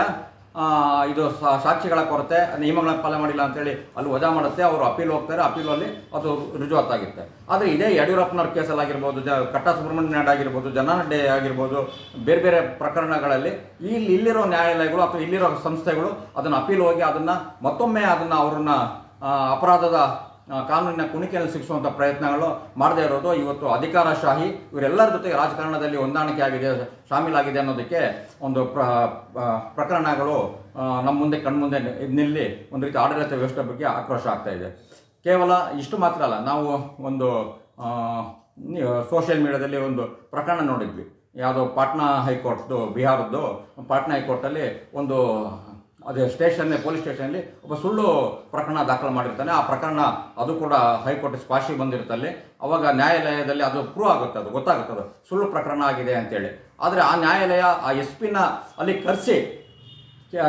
ಇದು ಸಾಕ್ಷಿಗಳ ಕೊರತೆ ನಿಯಮಗಳನ್ನು ಪಾಲನೆ ಮಾಡಿಲ್ಲ ಅಂತೇಳಿ ಅಲ್ಲಿ ವಜಾ ಮಾಡುತ್ತೆ, ಅವರು ಅಪೀಲ್ ಹೋಗ್ತಾರೆ ಅಪೀಲಲ್ಲಿ ಅದು ರುಜುವಾತಾಗುತ್ತೆ. ಆದರೆ ಇದೇ ಯಡಿಯೂರಪ್ಪನವ್ರ ಕೇಸಲ್ಲಿ ಆಗಿರ್ಬೋದು, ಜ ಕಟ್ಟ ಸುಬ್ರಹ್ಮಣ್ಯ ಆಗಿರ್ಬೋದು ಜನಾನಡ್ಡೆ ಆಗಿರ್ಬೋದು, ಬೇರೆ ಬೇರೆ ಪ್ರಕರಣಗಳಲ್ಲಿ ಇಲ್ಲಿ ಇಲ್ಲಿರೋ ನ್ಯಾಯಾಲಯಗಳು ಅಥವಾ ಇಲ್ಲಿರೋ ಸಂಸ್ಥೆಗಳು ಅದನ್ನು ಅಪೀಲ್ ಹೋಗಿ ಅದನ್ನು ಮತ್ತೊಮ್ಮೆ ಅದನ್ನು ಅವ್ರನ್ನ ಅಪರಾಧದ ಕಾನೂನಿನ ಕುಣಿಕೆಯನ್ನು ಶಿಕ್ಷುವಂಥ ಪ್ರಯತ್ನಗಳು ಮಾಡದೇ ಇರೋದು. ಇವತ್ತು ಅಧಿಕಾರಶಾಹಿ ಇವರೆಲ್ಲರ ಜೊತೆಗೆ ರಾಜಕಾರಣದಲ್ಲಿ ಹೊಂದಾಣಿಕೆ ಆಗಿದೆ ಶಾಮೀಲಾಗಿದೆ ಅನ್ನೋದಕ್ಕೆ ಒಂದು ಪ್ರ ಪ್ರಕರಣಗಳು ನಮ್ಮ ಮುಂದೆ ಕಣ್ಮುಂದೆ ನಿಲ್ಲಿ ಒಂದು ರೀತಿ ಆಡಳಿತ ವ್ಯವಸ್ಥೆ ಬಗ್ಗೆ ಆಕ್ರೋಶ ಆಗ್ತಾ ಇದೆ. ಕೇವಲ ಇಷ್ಟು ಮಾತ್ರ ಅಲ್ಲ, ನಾವು ಒಂದು ಸೋಷಿಯಲ್ ಮೀಡಿಯಾದಲ್ಲಿ ಒಂದು ಪ್ರಕರಣ ನೋಡಿದ್ವಿ. ಯಾವುದೋ ಪಾಟ್ನಾ ಹೈಕೋರ್ಟ್ದು ಬಿಹಾರದ್ದು ಪಾಟ್ನಾ ಹೈಕೋರ್ಟಲ್ಲಿ ಒಂದು ಅದೇ ಸ್ಟೇಷನ್ ಪೊಲೀಸ್ ಸ್ಟೇಷನಲ್ಲಿ ಒಬ್ಬ ಸುಳ್ಳು ಪ್ರಕರಣ ದಾಖಲು ಮಾಡಿರ್ತಾನೆ. ಆ ಪ್ರಕರಣ ಅದು ಕೂಡ ಹೈಕೋರ್ಟ್ ಸ್ಪಾಶಿ ಬಂದಿರುತ್ತಲ್ಲಿ. ಅವಾಗ ನ್ಯಾಯಾಲಯದಲ್ಲಿ ಅದು ಪ್ರೂವ್ ಆಗುತ್ತೆ, ಅದು ಗೊತ್ತಾಗುತ್ತೆ ಅದು ಸುಳ್ಳು ಪ್ರಕರಣ ಆಗಿದೆ ಅಂತೇಳಿ. ಆದರೆ ಆ ನ್ಯಾಯಾಲಯ ಆ ಎಸ್ ಪಿನ ಅಲ್ಲಿ ಕರೆಸಿ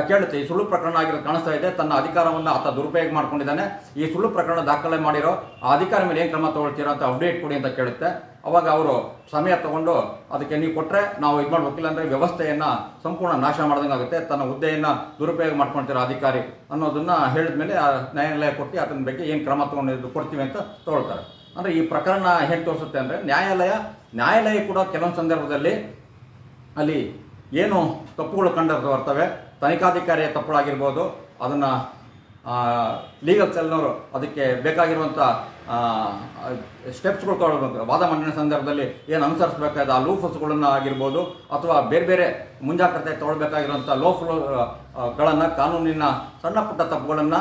ಕೇಳುತ್ತೆ, ಈ ಸುಳ್ಳು ಪ್ರಕರಣ ಆಗಿರೋದು ಕಾಣಿಸ್ತಾ ಇದೆ, ತನ್ನ ಅಧಿಕಾರವನ್ನು ಆತ ದುರುಪಯೋಗ ಮಾಡ್ಕೊಂಡಿದ್ದಾನೆ. ಈ ಸುಳ್ಳು ಪ್ರಕರಣ ದಾಖಲೆ ಮಾಡಿರೋ ಆ ಅಧಿಕಾರ ಮೇಲೆ ಏನು ಕ್ರಮ ತಗೊಳ್ತೀರೋ ಅಂತ ಅಪ್ಡೇಟ್ ಕೊಡಿ ಅಂತ ಕೇಳುತ್ತೆ. ಅವಾಗ ಅವರು ಸಮಯ ತಗೊಂಡು ಅದಕ್ಕೆ ನೀವು ಕೊಟ್ಟರೆ ನಾವು ಇದು ಮಾಡಬೇಕಿಲ್ಲ ಅಂದರೆ ವ್ಯವಸ್ಥೆಯನ್ನು ಸಂಪೂರ್ಣ ನಾಶ ಮಾಡ್ದಂಗೆ ಆಗುತ್ತೆ. ತನ್ನ ಹುದ್ದೆಯನ್ನು ದುರುಪಯೋಗ ಮಾಡ್ಕೊಳ್ತಿರೋ ಅಧಿಕಾರಿ ಅನ್ನೋದನ್ನು ಹೇಳಿದ ಮೇಲೆ ಆ ನ್ಯಾಯಾಲಯ ಕೊಟ್ಟು ಅದನ್ನ ಬಗ್ಗೆ ಏನು ಕ್ರಮ ತೊಗೊಂಡಿದ್ದು ಕೊಡ್ತೀವಿ ಅಂತ ತಗೊಳ್ತಾರೆ. ಅಂದರೆ ಈ ಪ್ರಕರಣ ಹೇಗೆ ತೋರಿಸುತ್ತೆ ಅಂದರೆ ನ್ಯಾಯಾಲಯ ನ್ಯಾಯಾಲಯ ಕೂಡ ಕೆಲವೊಂದು ಸಂದರ್ಭದಲ್ಲಿ ಅಲ್ಲಿ ಏನು ತಪ್ಪುಗಳು ಕಂಡು ಬರ್ತವೆ ತನಿಖಾಧಿಕಾರಿಯ ತಪ್ಪುಗಳಾಗಿರ್ಬೋದು, ಅದನ್ನು ಲೀಗಲ್ ಸೆಲ್ನವರು ಅದಕ್ಕೆ ಬೇಕಾಗಿರುವಂಥ ಸ್ಟೆಪ್ಸ್ಗಳು ತೊಗೊಳ್ಬೇಕು ವಾದ ಮಂಡನೆ ಸಂದರ್ಭದಲ್ಲಿ ಏನು ಅನುಸರಿಸಬೇಕಾದ ಆ ಲೂಫಸ್ಗಳನ್ನು ಆಗಿರ್ಬೋದು, ಅಥವಾ ಬೇರೆ ಬೇರೆ ಮುಂಜಾಗ್ರತೆ ತೊಗೊಳ್ಬೇಕಾಗಿರುವಂಥ ಲೋಫ್ಗಳನ್ನು ಕಾನೂನಿನ ಸಣ್ಣ ಪುಟ್ಟ ತಪ್ಪುಗಳನ್ನು,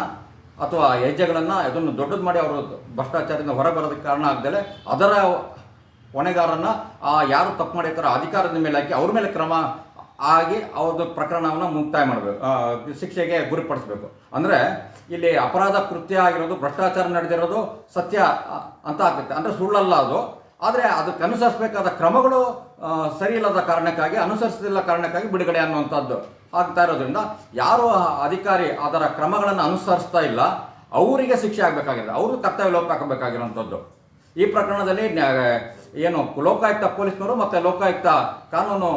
ಅಥವಾ ಹೆಜ್ಜೆಗಳನ್ನು ಅದನ್ನು ದೊಡ್ಡದು ಮಾಡಿ ಅವರು ಭ್ರಷ್ಟಾಚಾರದಿಂದ ಹೊರಬರೋದಕ್ಕೆ ಕಾರಣ ಆಗದಲೆ ಅದರ ಹೊಣೆಗಾರನ್ನು, ಆ, ಯಾರು ತಪ್ಪು ಮಾಡಿರ್ತಾರೋ ಅಧಿಕಾರದ ಮೇಲೆ ಹಾಕಿ ಅವ್ರ ಮೇಲೆ ಕ್ರಮ ಆಗಿ ಅವ್ರದ್ದು ಪ್ರಕರಣವನ್ನು ಮುಕ್ತಾಯ ಮಾಡಬೇಕು ಶಿಕ್ಷೆಗೆ ಗುರಿಪಡಿಸಬೇಕು. ಅಂದರೆ ಇಲ್ಲಿ ಅಪರಾಧ ಕೃತ್ಯ ಆಗಿರೋದು, ಭ್ರಷ್ಟಾಚಾರ ನಡೆದಿರೋದು ಸತ್ಯ ಅಂತ ಆಗುತ್ತೆ. ಅಂದರೆ ಸುಳ್ಳಲ್ಲ ಅದು. ಆದರೆ ಅದಕ್ಕೆ ಅನುಸರಿಸಬೇಕಾದ ಕ್ರಮಗಳು ಸರಿ ಇಲ್ಲದ ಕಾರಣಕ್ಕಾಗಿ ಅನುಸರಿಸಲಿಲ್ಲ ಕಾರಣಕ್ಕಾಗಿ ಬಿಡುಗಡೆ ಅನ್ನುವಂಥದ್ದು ಆಗ್ತಾ ಇರೋದ್ರಿಂದ ಯಾರು ಅಧಿಕಾರಿ ಅದರ ಕ್ರಮಗಳನ್ನು ಅನುಸರಿಸ್ತಾ ಇಲ್ಲ. ಅವರಿಗೆ ಶಿಕ್ಷೆ ಆಗಬೇಕಾಗಿದೆ. ಅವರು ಕರ್ತವ್ಯ ಲೋಪ ಹಾಕಬೇಕಾಗಿರುವಂಥದ್ದು. ಈ ಪ್ರಕರಣದಲ್ಲಿ ಏನು ಲೋಕಾಯುಕ್ತ ಪೊಲೀಸ್ನವರು ಮತ್ತು ಲೋಕಾಯುಕ್ತ ಕಾನೂನು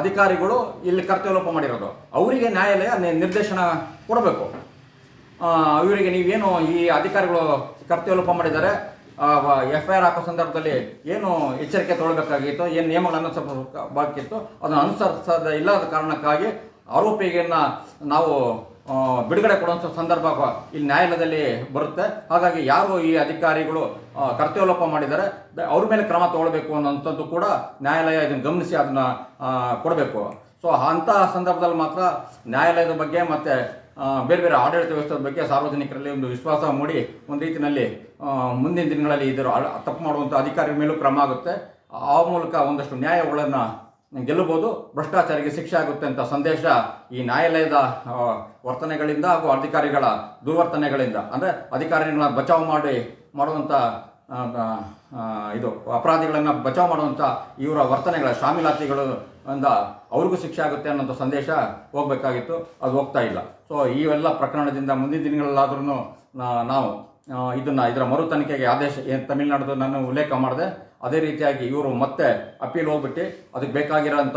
ಅಧಿಕಾರಿಗಳು ಇಲ್ಲಿ ಕರ್ತವ್ಯ ಲೋಪ ಮಾಡಿರೋದು. ಅವರಿಗೆ ನ್ಯಾಯಾಲಯ ನಿರ್ದೇಶನ ಕೊಡಬೇಕು. ಇವರಿಗೆ ನೀವೇನು ಈ ಅಧಿಕಾರಿಗಳು ಕರ್ತವ್ಯ ಲೋಪ ಮಾಡಿದ್ದಾರೆ ಎಫ್ ಐ ಆರ್ ಹಾಕೋ ಸಂದರ್ಭದಲ್ಲಿ ಏನು ಎಚ್ಚರಿಕೆ ತೊಗೊಳ್ಬೇಕಾಗಿತ್ತು, ಏನು ನಿಯಮಗಳನ್ನು ಸ್ವಲ್ಪ ಬಾಕಿತ್ತು ಅದನ್ನು ಅನುಸರಿಸದ ಇಲ್ಲದ ಕಾರಣಕ್ಕಾಗಿ ಆರೋಪಿಗೆನ್ನ ನಾವು ಬಿಡುಗಡೆ ಕೊಡುವಂಥ ಸಂದರ್ಭ ಇಲ್ಲಿ ನ್ಯಾಯಾಲಯದಲ್ಲಿ ಬರುತ್ತೆ. ಹಾಗಾಗಿ ಯಾರು ಈ ಅಧಿಕಾರಿಗಳು ಕರ್ತವ್ಯಲೋಪ ಕರ್ತವ್ಯ ಲೋಪ ಮಾಡಿದ್ದಾರೆ ಅವ್ರ ಮೇಲೆ ಕ್ರಮ ತಗೊಳ್ಬೇಕು ಅನ್ನೋಂಥದ್ದು ಕೂಡ ನ್ಯಾಯಾಲಯ ಇದನ್ನು ಗಮನಿಸಿ ಅದನ್ನ ಕೊಡಬೇಕು. ಸೊ, ಅಂತಹ ಸಂದರ್ಭದಲ್ಲಿ ಮಾತ್ರ ನ್ಯಾಯಾಲಯದ ಬಗ್ಗೆ ಮತ್ತೆ ಬೇರೆ ಬೇರೆ ಆಡಳಿತ ವ್ಯವಸ್ಥೆ ಬಗ್ಗೆ ಸಾರ್ವಜನಿಕರಲ್ಲಿ ಒಂದು ವಿಶ್ವಾಸ ಮೂಡಿ ಒಂದು ರೀತಿಯಲ್ಲಿ ಮುಂದಿನ ದಿನಗಳಲ್ಲಿ ಇದರ ತಪ್ಪು ಮಾಡುವಂಥ ಅಧಿಕಾರಿ ಮೇಲೂ ಕ್ರಮ ಆಗುತ್ತೆ. ಆ ಮೂಲಕ ಒಂದಷ್ಟು ನ್ಯಾಯಗಳನ್ನು ಗೆಲ್ಲಬಹುದು. ಭ್ರಷ್ಟಾಚಾರಿಗೆ ಶಿಕ್ಷೆ ಆಗುತ್ತೆ ಅಂತ ಸಂದೇಶ ಈ ನ್ಯಾಯಾಲಯದ ವರ್ತನೆಗಳಿಂದ ಹಾಗೂ ಅಧಿಕಾರಿಗಳ ದುರ್ವರ್ತನೆಗಳಿಂದ, ಅಂದರೆ ಅಧಿಕಾರಿಗಳನ್ನ ಬಚಾವ್ ಮಾಡಿ ಮಾಡುವಂಥ ಇದು, ಅಪರಾಧಿಗಳನ್ನು ಬಚಾವ್ ಮಾಡುವಂಥ ಇವರ ವರ್ತನೆಗಳ, ಶಾಮೀಲಾತಿಗಳು ಅಂದ ಅವ್ರಿಗೂ ಶಿಕ್ಷೆ ಆಗುತ್ತೆ ಅನ್ನೋಂಥ ಸಂದೇಶ ಹೋಗಬೇಕಾಗಿತ್ತು. ಅದು ಹೋಗ್ತಾ ಇಲ್ಲ. ಸೊ ಇವೆಲ್ಲ ಪ್ರಕರಣದಿಂದ ಮುಂದಿನ ದಿನಗಳಲ್ಲಾದ್ರೂ ನಾವು ಇದನ್ನು ಇದರ ಮರು ತನಿಖೆಗೆ ಆದೇಶ ಏನು ತಮಿಳುನಾಡು ನಾನು ಉಲ್ಲೇಖ ಮಾಡಿದೆ. ಅದೇ ರೀತಿಯಾಗಿ ಇವರು ಮತ್ತೆ ಅಪೀಲ್ ಹೋಗ್ಬಿಟ್ಟು ಅದಕ್ಕೆ ಬೇಕಾಗಿರೋಂಥ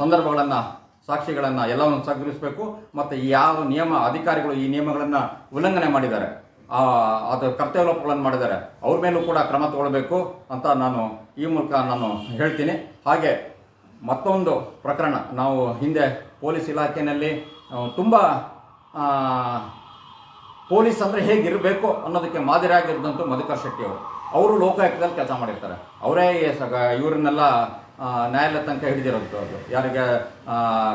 ಸಂದರ್ಭಗಳನ್ನು, ಸಾಕ್ಷಿಗಳನ್ನು ಎಲ್ಲವನ್ನು ಸಂಗ್ರಹಿಸಬೇಕು ಮತ್ತು ಯಾವ ನಿಯಮ, ಅಧಿಕಾರಿಗಳು ಈ ನಿಯಮಗಳನ್ನು ಉಲ್ಲಂಘನೆ ಮಾಡಿದ್ದಾರೆ. ಆ, ಅದು ಕರ್ತವ್ಯ ಲೋಪಗಳನ್ನು ಮಾಡಿದ್ದಾರೆ. ಅವ್ರ ಮೇಲೂ ಕೂಡ ಕ್ರಮ ತಗೊಳ್ಬೇಕು ಅಂತ ನಾನು ಈ ಮೂಲಕ ನಾನು ಹೇಳ್ತೀನಿ. ಹಾಗೆ ಮತ್ತೊಂದು ಪ್ರಕರಣ ನಾವು ಹಿಂದೆ ಪೊಲೀಸ್ ಇಲಾಖೆಯಲ್ಲಿ ತುಂಬ ಪೊಲೀಸ್ ಅಂದರೆ ಹೇಗಿರಬೇಕು ಅನ್ನೋದಕ್ಕೆ ಮಾದರಿಯಾಗಿರೋದಂತೂ ಮಧುಕರ್ ಶೆಟ್ಟಿ ಅವರು. ಅವರು ಲೋಕಾಯುಕ್ತದಲ್ಲಿ ಕೆಲಸ ಮಾಡಿರ್ತಾರೆ. ಅವರೇ ಇವರನ್ನೆಲ್ಲ ನ್ಯಾಯಾಲಯ ತನಕ ಹಿಡಿದಿರೋದು. ಯಾರಿಗೆ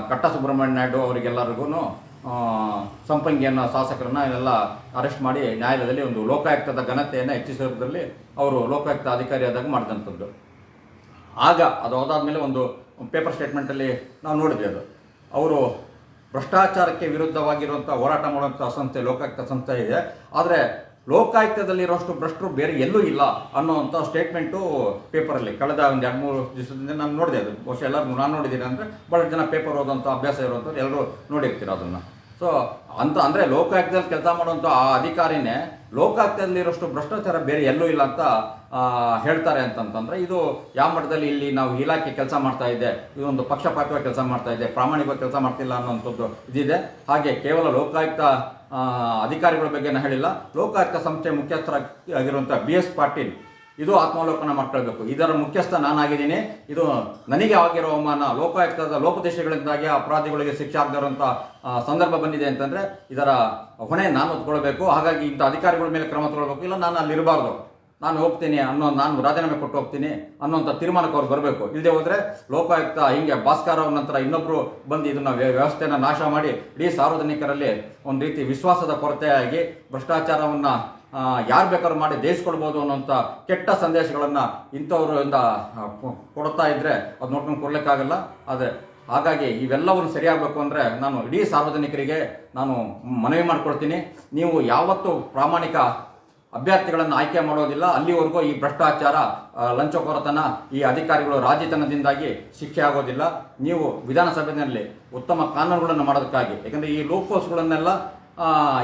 ಕಟ್ಟ ಸುಬ್ರಹ್ಮಣ್ಯ ನಾಯ್ಡು ಅವರಿಗೆಲ್ಲರಿಗೂ ಸಂಪಂಗಿ ಅನ್ನೋ ಶಾಸಕರನ್ನ ಎಲ್ಲ ಅರೆಸ್ಟ್ ಮಾಡಿ ನ್ಯಾಯಾಲಯದಲ್ಲಿ ಒಂದು ಲೋಕಾಯುಕ್ತದ ಘನತೆಯನ್ನು ಹೆಚ್ಚಿಸೋದ್ರಲ್ಲಿ ಅವರು ಲೋಕಾಯುಕ್ತ ಅಧಿಕಾರಿಯಾದಾಗ ಮಾಡಿದಂಥದ್ದು. ಆಗ ಅದು ಹೋದಾದ್ಮೇಲೆ ಒಂದು ಪೇಪರ್ ಸ್ಟೇಟ್ಮೆಂಟಲ್ಲಿ ನಾವು ನೋಡಿದ್ವಿ ಅದು. ಅವರು ಭ್ರಷ್ಟಾಚಾರಕ್ಕೆ ವಿರುದ್ಧವಾಗಿರುವಂಥ ಹೋರಾಟ ಮಾಡುವಂಥ ಸಂಸ್ಥೆ, ಲೋಕಾಯುಕ್ತ ಸಂಸ್ಥೆ ಇದೆ. ಆದರೆ ಲೋಕಾಯುಕ್ತದಲ್ಲಿರೋಷ್ಟು ಭ್ರಷ್ಟರು ಬೇರೆ ಎಲ್ಲೂ ಇಲ್ಲ ಅನ್ನೋವಂಥ ಸ್ಟೇಟ್ಮೆಂಟು ಪೇಪರಲ್ಲಿ ಕಳೆದ ಒಂದು ಎರಡು ಮೂರು ದಿವಸದಿಂದ ನಾನು ನೋಡಿದೆ ಅದು. ಬಹುಶಃ ಎಲ್ಲರೂ ನಾನು ನೋಡಿದ್ದೀನಿ ಅಂದರೆ ಭಾಳ ಜನ ಪೇಪರ್ ಓದೋಂಥ ಅಭ್ಯಾಸ ಇರುವಂಥವ್ರು ಎಲ್ಲರೂ ನೋಡಿರ್ತೀರ ಅದನ್ನು. ಸೊ ಅಂತ ಅಂದರೆ ಲೋಕಾಯುಕ್ತದಲ್ಲಿ ಕೆಲಸ ಮಾಡುವಂಥ ಆ ಅಧಿಕಾರಿನೇ ಲೋಕಾಯುಕ್ತದಲ್ಲಿರೋಷ್ಟು ಭ್ರಷ್ಟಾಚಾರ ಬೇರೆ ಎಲ್ಲೂ ಇಲ್ಲ ಅಂತ ಹೇಳ್ತಾರೆ ಅಂತಂತಂದ್ರೆ ಇದು ಯಾವ ಮಟ್ಟದಲ್ಲಿ ಇಲ್ಲಿ ನಾವು ಇಲಾಖೆ ಕೆಲಸ ಮಾಡ್ತಾ ಇದೆ ಇದೊಂದು ಪಕ್ಷಪಾತವಾಗಿ ಕೆಲಸ ಮಾಡ್ತಾ ಇದೆ, ಪ್ರಾಮಾಣಿಕವಾಗಿ ಕೆಲಸ ಮಾಡ್ತಿಲ್ಲ ಅನ್ನೋಂಥದ್ದು ಇದಿದೆ. ಹಾಗೆ ಕೇವಲ ಲೋಕಾಯುಕ್ತ ಅಧಿಕಾರಿಗಳ ಬಗ್ಗೆ ನಾನು ಹೇಳಿಲ್ಲ. ಲೋಕಾಯುಕ್ತ ಸಂಸ್ಥೆ ಮುಖ್ಯಸ್ಥರಾಗಿರುವಂಥ ಬಿ ಎಸ್ ಪಾಟೀಲ್ ಇದು ಆತ್ಮಾವಲೋಕನ ಮಾಡ್ಕೊಳ್ಬೇಕು. ಇದರ ಮುಖ್ಯಸ್ಥ ನಾನಾಗಿದ್ದೀನಿ. ಇದು ನನಗೆ ಆಗಿರೋ ಅವಮಾನ, ಲೋಕಾಯುಕ್ತದ ಲೋಪದೇಶಗಳಿಂದಾಗಿ ಅಪರಾಧಿಗಳಿಗೆ ಶಿಕ್ಷೆ ಆಗದಿರುವಂಥ ಸಂದರ್ಭ ಬಂದಿದೆ ಅಂತಂದ್ರೆ ಇದರ ಹೊಣೆ ನಾನು ಹೊತ್ಕೊಳ್ಬೇಕು. ಹಾಗಾಗಿ ಇಂಥ ಅಧಿಕಾರಿಗಳ ಮೇಲೆ ಕ್ರಮ ತಗೊಳ್ಬೇಕು. ಇಲ್ಲ, ನಾನು ಅಲ್ಲಿ ಇರಬಾರ್ದು. ನಾನು ಹೋಗ್ತೀನಿ ಅನ್ನೋ, ನಾನು ರಾಜೀನಾಮೆ ಕೊಟ್ಟು ಹೋಗ್ತೀನಿ ಅನ್ನೋಂಥ ತೀರ್ಮಾನಕ್ಕೆ ಅವ್ರು ಬರಬೇಕು. ಇಲ್ಲದೆ ಹೋದರೆ ಲೋಕಾಯುಕ್ತ ಹಿಂಗೆ ಭಾಸ್ಕರ್ ಅವ್ರ ನಂತರ ಇನ್ನೊಬ್ರು ಬಂದು ಇದನ್ನ ವ್ಯ- ವ್ಯವಸ್ಥೆನ ನಾಶ ಮಾಡಿ ಇಡೀ ಸಾರ್ವಜನಿಕರಲ್ಲಿ ಒಂದು ರೀತಿ ವಿಶ್ವಾಸದ ಕೊರತೆಯಾಗಿ ಭ್ರಷ್ಟಾಚಾರವನ್ನ ಯಾರು ಬೇಕಾದ್ರೂ ಮಾಡಿ ದೇಯಿಸ್ಕೊಳ್ಬೋದು ಅನ್ನೋಂಥ ಕೆಟ್ಟ ಸಂದೇಶಗಳನ್ನು ಇಂಥವ್ರಿಂದ ಕೊಡ್ತಾ ಇದ್ದರೆ ಅದು ನೋಡ್ಕೊಂಡು ಕೊಡಲಿಕ್ಕಾಗಲ್ಲ. ಆದರೆ ಹಾಗಾಗಿ ಇವೆಲ್ಲವನ್ನು ಸರಿಯಾಗಬೇಕು ಅಂದರೆ ನಾನು ಇಡೀ ಸಾರ್ವಜನಿಕರಿಗೆ ನಾನು ಮನವಿ ಮಾಡಿಕೊಡ್ತೀನಿ ನೀವು ಯಾವತ್ತೂ ಪ್ರಾಮಾಣಿಕ ಅಭ್ಯರ್ಥಿಗಳನ್ನು ಆಯ್ಕೆ ಮಾಡೋದಿಲ್ಲ. ಅಲ್ಲಿವರೆಗೂ ಈ ಭ್ರಷ್ಟಾಚಾರ ಲಂಚಕೋರತನ ಈ ಅಧಿಕಾರಿಗಳು ರಾಜಿತನದಿಂದಾಗಿ ಶಿಕ್ಷೆ ಆಗೋದಿಲ್ಲ. ನೀವು ವಿಧಾನಸಭೆಯಲ್ಲಿ ಉತ್ತಮ ಕಾನೂನುಗಳನ್ನು ಮಾಡೋದಕ್ಕಾಗಿ. ಯಾಕಂದರೆ ಈ ಲೂಪೋಸ್ಗಳನ್ನೆಲ್ಲ ಆ,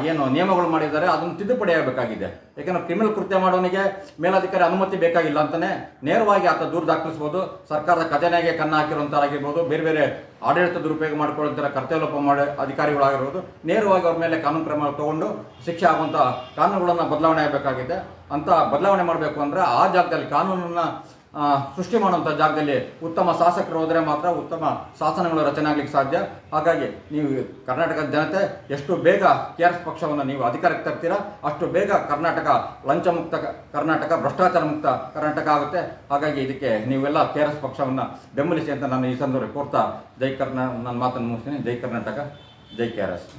ಏನು ನಿಯಮಗಳು ಮಾಡಿದ್ದಾರೆ, ಅದನ್ನು ತಿದ್ದುಪಡಿ ಆಗಬೇಕಾಗಿದೆ. ಯಾಕಂದ್ರೆ ಕ್ರಿಮಿನಲ್ ಕೃತ್ಯ ಮಾಡೋನಿಗೆ ಮೇಲಾಧಿಕಾರಿ ಅನುಮತಿ ಬೇಕಾಗಿಲ್ಲ ಅಂತಾನೆ ನೇರವಾಗಿ ಆತ ದೂರು ದಾಖಲಿಸ್ಬೋದು, ಸರ್ಕಾರದ ಖಜಾನೆಗೆ ಕನ್ನ ಹಾಕಿರುವಂಥರಾಗಿರ್ಬೋದು ಬೇರೆ ಬೇರೆ ಆಡಳಿತ ದುರುಪಯೋಗ ಮಾಡ್ಕೊಳ್ಳುವಂಥ ಕರ್ತವ್ಯಲೋಪ ಮಾಡಿ ಅಧಿಕಾರಿಗಳಾಗಿರ್ಬೋದು, ನೇರವಾಗಿ ಅವ್ರ ಮೇಲೆ ಕಾನೂನು ಕ್ರಮ ತಗೊಂಡು ಶಿಕ್ಷೆ ಆಗುವಂಥ ಕಾನೂನುಗಳನ್ನು ಬದಲಾವಣೆ ಆಗಬೇಕಾಗಿದೆ. ಅಂತ ಬದಲಾವಣೆ ಮಾಡಬೇಕು ಅಂದರೆ ಆ ಜಾಗದಲ್ಲಿ ಕಾನೂನನ್ನು ಸೃಷ್ಟಿ ಮಾಡುವಂಥ ಜಾಗದಲ್ಲಿ ಉತ್ತಮ ಶಾಸಕರು ಹೋದರೆ ಮಾತ್ರ ಉತ್ತಮ ಶಾಸನಗಳು ರಚನೆ ಆಗ್ಲಿಕ್ಕೆ ಸಾಧ್ಯ. ಹಾಗಾಗಿ ನೀವು ಕರ್ನಾಟಕದ ಜನತೆ, ಎಷ್ಟು ಬೇಗ ಕೆ ಆರ್ ಎಸ್ ಪಕ್ಷವನ್ನು ನೀವು ಅಧಿಕಾರಕ್ಕೆ ತರ್ತೀರಾ, ಅಷ್ಟು ಬೇಗ ಕರ್ನಾಟಕ ಲಂಚಮುಕ್ತ ಕರ್ನಾಟಕ ಭ್ರಷ್ಟಾಚಾರ ಮುಕ್ತ ಕರ್ನಾಟಕ ಆಗುತ್ತೆ. ಹಾಗಾಗಿ ಇದಕ್ಕೆ ನೀವೆಲ್ಲ ಕೆ ಆರ್ ಎಸ್ ಪಕ್ಷವನ್ನು ಬೆಂಬಲಿಸಿ ಅಂತ ನಾನು ಈ ಸಂದರ್ಭ ಕೋರ್ತಾ ಜೈ ಕರ್ನಾ, ನನ್ನ ಮಾತನ್ನು ಮುಗಿಸ್ತೀನಿ. ಜೈ ಕರ್ನಾಟಕ, ಜೈ ಕೆ ಆರ್ ಎಸ್.